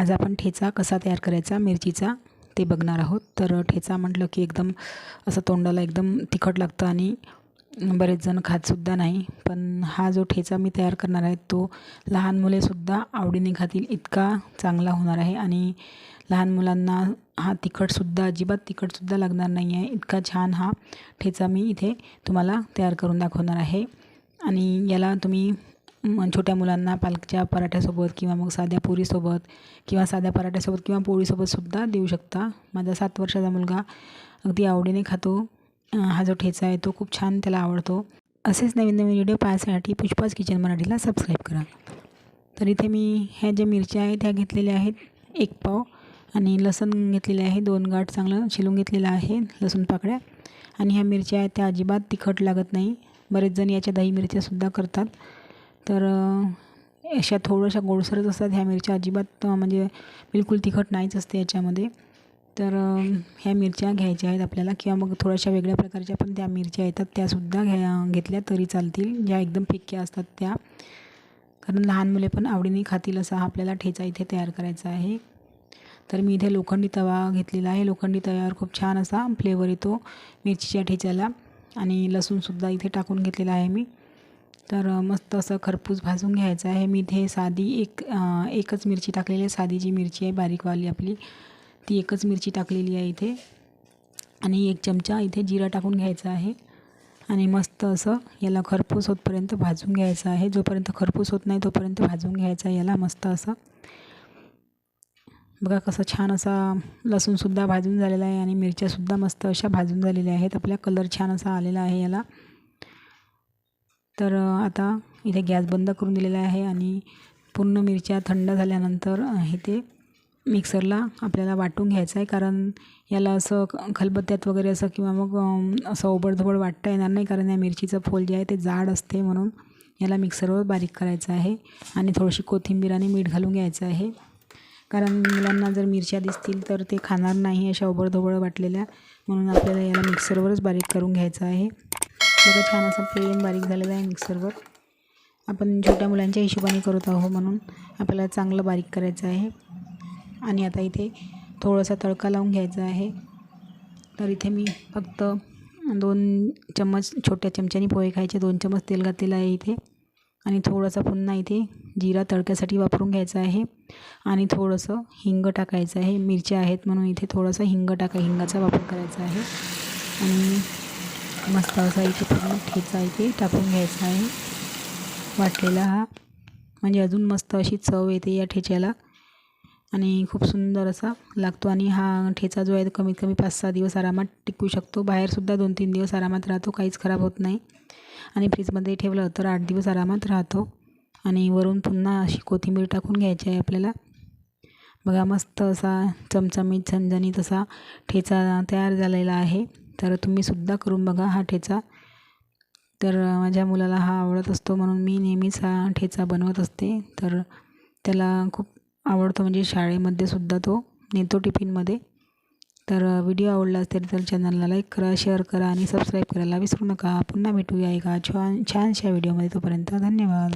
आज आपण ठेचा कसा तयार करायचा मिरचीचा ते बघणार आहोत. तर ठेचा म्हटलं की एकदम असं तोंडाला एकदम तिखट लागतं आणि बरेच जण खातसुद्धा नाही. पण हा जो ठेचा मी तयार करणार आहे तो लहान मुलेसुद्धा आवडीने खातील इतका चांगला होणार आहे. आणि लहान मुलांना हा तिखटसुद्धा अजिबात तिखटसुद्धा लागणार नाही आहे. इतका छान हा ठेचा मी इथे तुम्हाला तयार करून दाखवणार आहे. आणि याला तुम्ही छोट्या मुलांना पालकच्या पराठ्यासोबत किंवा मग साध्या पुरीसोबत किंवा साध्या पराठ्यासोबत किंवा पोळीसोबतसुद्धा देऊ शकता. माझा सात वर्षाचा मुलगा अगदी आवडीने खातो. हा जो ठेचा आहे तो खूप छान त्याला आवडतो. असेच नवीन नवीन व्हिडिओ पाहण्यासाठी पुष्पाच किचन मराठीला सबस्क्राईब करा. तर इथे मी ह्या ज्या मिरच्या आहेत त्या घेतलेल्या आहेत एक पाव आणि लसूण घेतलेले आहे दोन गाठ चांगलं शिलून घेतलेलं आहे लसूण पाकळ्या. आणि ह्या मिरच्या आहेत त्या अजिबात तिखट लागत नाही. बरेच जण याच्या दही मिरच्यासुद्धा करतात. तर अशा थोड्याशा गोडसरच असतात. ह्या मिरच्या अजिबात म्हणजे बिलकुल तिखट नाहीच असते याच्यामध्ये. तर ह्या मिरच्या घ्यायच्या आहेत आपल्याला किंवा मग थोड्याशा वेगळ्या प्रकारच्या पण त्या मिरच्या येतात. त्यासुद्धा घ्या घेतल्या तरी चालतील. ज्या एकदम फिक्क्या असतात त्या. कारण लहान मुले पण आवडीने खातील असा हा आपल्याला ठेचा इथे तयार करायचा आहे. तर मी इथे लोखंडी तवा घेतलेला आहे. लोखंडी तव्यावर खूप छान असा फ्लेवर येतो मिरचीच्या ठेच्याला. आणि लसूणसुद्धा इथे टाकून घेतलेला आहे मी. तर मस्त असं खरपूस भाजून घ्यायचं आहे. मी इथे साधी एक एकच मिरची टाकलेली आहे. साधी जी मिरची आहे बारीकवाली आपली ती एकच मिरची टाकलेली आहे इथे. आणि एक चमचा इथे जिरा टाकून घ्यायचा आहे. आणि मस्त असं याला खरपूस होतपर्यंत भाजून घ्यायचं आहे. जोपर्यंत खरपूस होत नाही तोपर्यंत भाजून घ्यायचं आहे याला मस्त असं. बघा कसं छान असा लसूणसुद्धा भाजून झालेला आहे. आणि मिरच्यासुद्धा मस्त अशा भाजून झालेल्या आहेत. आपल्या कलर छान असा आलेला आहे याला. तर आता इथे गॅस बंद करून दिलेला आहे आणि पूर्ण मिरच्या थंड झाल्यानंतर हे ते मिक्सरला आपल्याला वाटून घ्यायचं आहे. कारण याला असं खलबत्त्यात वगैरे असं किंवा मग असं ओबडधोबड वाटता येणार नाही. कारण या मिरचीचं फोल जे आहे ते जाड असते म्हणून याला मिक्सरवर बारीक करायचं आहे आणि थोडीशी कोथिंबीर आणि मीठ घालून घ्यायचं आहे. कारण मुलांना जर मिरच्या दिसतील तर ते खाणार नाही अशा ओबडधोबड वाटलेल्या म्हणून आपल्याला याला मिक्सरवरच बारीक करून घ्यायचं आहे. बघा छान असं प्लेन बारीक झालेलं आहे मिक्सरवर आपण छोट्या मुलांच्या हिशोबाने करत आहोत म्हणून आपल्याला चांगलं बारीक करायचं आहे. आणि आता इथे थोडासा तडका लावून घ्यायचा आहे. तर इथे मी फक्त दोन चम्मच छोट्या चमच्याने पोहे खायचे दोन चम्मच तेल घातलेलं आहे इथे. आणि थोडंसं पुन्हा इथे जिरा तडक्यासाठी वापरून घ्यायचा आहे. आणि थोडंसं हिंग टाकायचं आहे. मिरच्या आहेत म्हणून इथे थोडंसं हिंग टाका हिंगाचा वापर करायचा आहे. आणि मस्त असा इथे पूर्ण ठेचा इथे टाकून घ्यायचा आहे. वाटलेला हा. म्हणजे अजून मस्त अशी चव येते या ठेच्याला. आणि खूप सुंदर असा लागतो. आणि हा ठेचा जो आहे तो कमीत कमी पाच सहा दिवस आरामात टिकू शकतो. बाहेरसुद्धा दोन तीन दिवस आरामात राहतो. काहीच खराब होत नाही. आणि फ्रीजमध्ये ठेवलं तर आठ दिवस आरामात राहतो. आणि वरून पुन्हा अशी कोथिंबीर टाकून घ्यायची आहे आपल्याला. बघा मस्त असा चमचमीत झणझणीत असा ठेचा तयार झालेला आहे. तर तुम्हीसुद्धा करून बघा हा ठेचा. तर माझ्या मुलाला हा आवडत असतो म्हणून मी नेहमीच हा ठेचा बनवत असते. तर त्याला खूप आवडतो म्हणजे शाळेमध्ये सुद्धा तो नेतो टिफिनमध्ये. तर व्हिडिओ आवडला असेल तर चॅनलला लाईक करा शेअर करा आणि सबस्क्राईब करायला विसरू नका. पुन्हा भेटूया एका छान छानशा व्हिडिओमध्ये तोपर्यंत धन्यवाद.